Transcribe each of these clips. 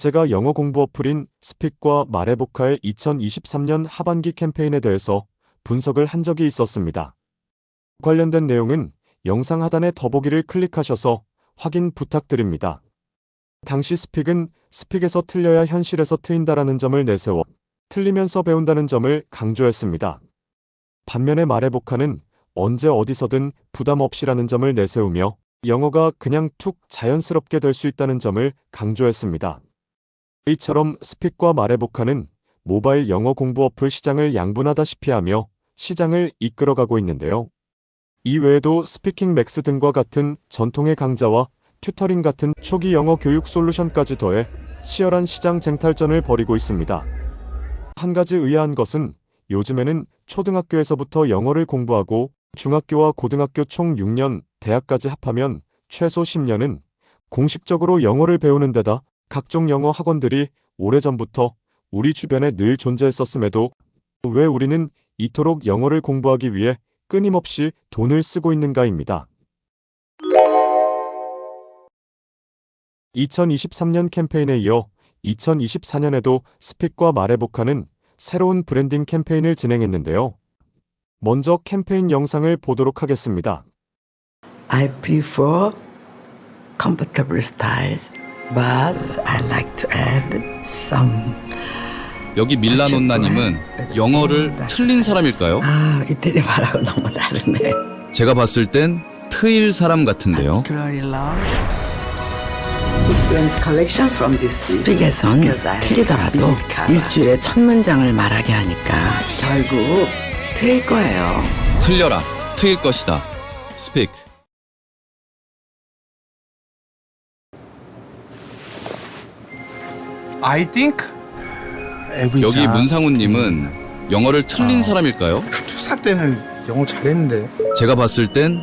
제가 영어 공부 어플인 스픽과 말해보카의 2023년 하반기 캠페인에 대해서 분석을 한 적이 있었습니다. 관련된 내용은 영상 하단의 더보기를 클릭하셔서 확인 부탁드립니다. 당시 스픽은 스픽에서 틀려야 현실에서 트인다라는 점을 내세워 틀리면서 배운다는 점을 강조했습니다. 반면에 말해보카는 언제 어디서든 부담 없이라는 점을 내세우며 영어가 그냥 툭 자연스럽게 될 수 있다는 점을 강조했습니다. 이처럼 스픽과 말해보카는 모바일 영어 공부 어플 시장을 양분하다시피 하며 시장을 이끌어가고 있는데요. 이 외에도 스피킹 맥스 등과 같은 전통의 강좌와 튜터링 같은 초기 영어 교육 솔루션까지 더해 치열한 시장 쟁탈전을 벌이고 있습니다. 한 가지 의아한 것은 요즘에는 초등학교에서부터 영어를 공부하고 중학교와 고등학교 총 6년, 대학까지 합하면 최소 10년은 공식적으로 영어를 배우는 데다 각종 영어 학원들이 오래전부터 우리 주변에 늘 존재했었음에도 왜 우리는 이토록 영어를 공부하기 위해 끊임없이 돈을 쓰고 있는가입니다. 2023년 캠페인에 이어 2024년에도 스픽과 말해보카는 새로운 브랜딩 캠페인을 진행했는데요. 먼저 캠페인 영상을 보도록 하겠습니다. I prefer comfortable styles, but I like to add some. 여기 밀라논나님은 영어를 틀린 사람일까요? 아, 이태리 말하고 너무 다르네. 제가 봤을 땐 트일 사람 같은데요. 스픽에선 틀리더라도 일주일에 첫 문장을 말하게 하니까 결국 틀 거예요. 틀려라. 트일 것이다. 스픽. I think every 여기 time 문상훈님은 영어를 틀린 아. 사람일까요? 투사 때는 영어 잘했는데 제가 봤을 땐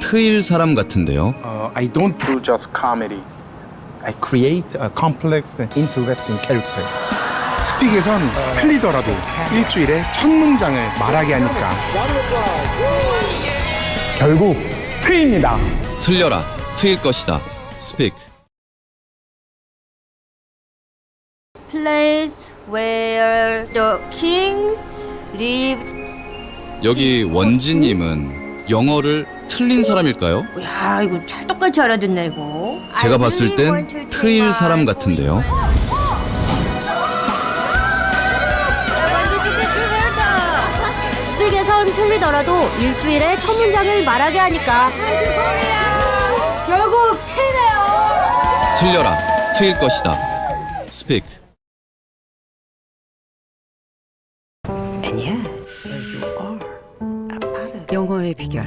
트일 사람 같은데요. uh, I don't do just comedy. I create a complex and interesting characters. 스픽에선 틀리더라도 일주일에 첫 문장을 말하게 하니까 결국 트입니다. 틀려라. 트일 것이다. 스픽. Place where the kings lived. 여기 원지님은 영어를 틀린 사람일까요? 야, 이거 찰떡같이 알아듣네 이거. 제가 봤을 땐 트일 사람 같은데요. Together. 스픽에선 틀리더라도 일주일에 첫 문장을 말하게 하니까 결국 틀려요. 틀려라. 트일 것이다. 스픽. 영어의 비결.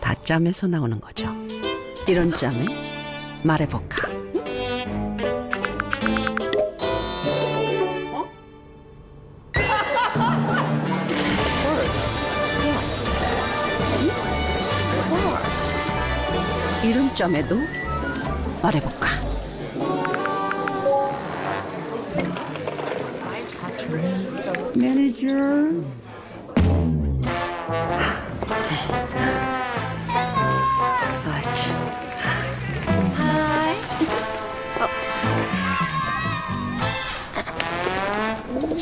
다 짬에서 나오는 거죠. 이런 짬에 말해볼까. 이런 점에도 말해볼까. 매니저.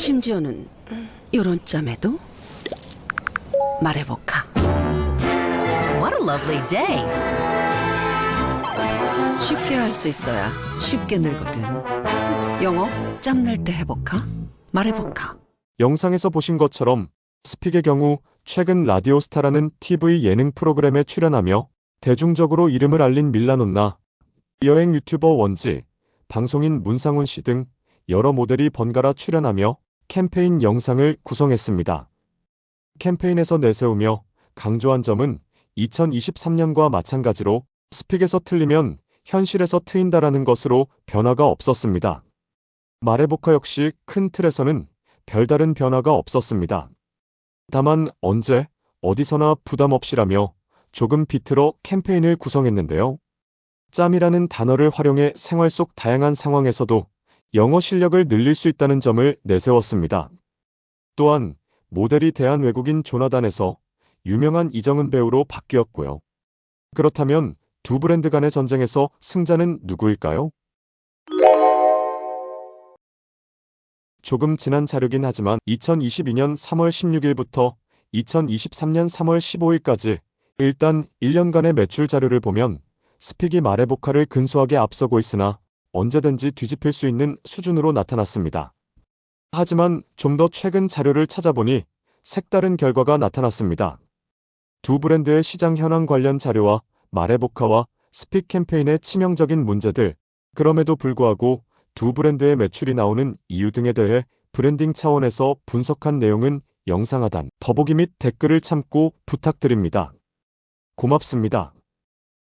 심지어는 이런 짬에도 말해볼까. What a lovely day. 쉽게 할 수 있어야 쉽게 늘거든. 영어 짬낼때 해볼까? 말해볼까? 영상에서 보신 것처럼 스픽의 경우 최근 라디오스타라는 TV 예능 프로그램에 출연하며 대중적으로 이름을 알린 밀라논나, 여행 유튜버 원지, 방송인 문상훈 씨 등 여러 모델이 번갈아 출연하며 캠페인 영상을 구성했습니다. 캠페인에서 내세우며 강조한 점은 2023년과 마찬가지로 스픽에서 틀리면 현실에서 트인다라는 것으로 변화가 없었습니다. 말해보카 역시 큰 틀에서는 별다른 변화가 없었습니다. 다만 언제, 어디서나 부담 없이라며 조금 비틀어 캠페인을 구성했는데요. 짬이라는 단어를 활용해 생활 속 다양한 상황에서도 영어 실력을 늘릴 수 있다는 점을 내세웠습니다. 또한 모델이 대한 외국인 조나단에서 유명한 이정은 배우로 바뀌었고요. 그렇다면 두 브랜드 간의 전쟁에서 승자는 누구일까요? 조금 지난 자료긴 하지만 2022년 3월 16일부터 2023년 3월 15일까지 일단 1년간의 매출 자료를 보면 스픽이 마레보카를 근소하게 앞서고 있으나 언제든지 뒤집힐 수 있는 수준으로 나타났습니다. 하지만 좀 더 최근 자료를 찾아보니 색다른 결과가 나타났습니다. 두 브랜드의 시장 현황 관련 자료와 마레보카와 스픽 캠페인의 치명적인 문제들, 그럼에도 불구하고 두 브랜드의 매출이 나오는 이유 등에 대해 브랜딩 차원에서 분석한 내용은 영상 하단 더보기 및 댓글을 참고 부탁드립니다. 고맙습니다.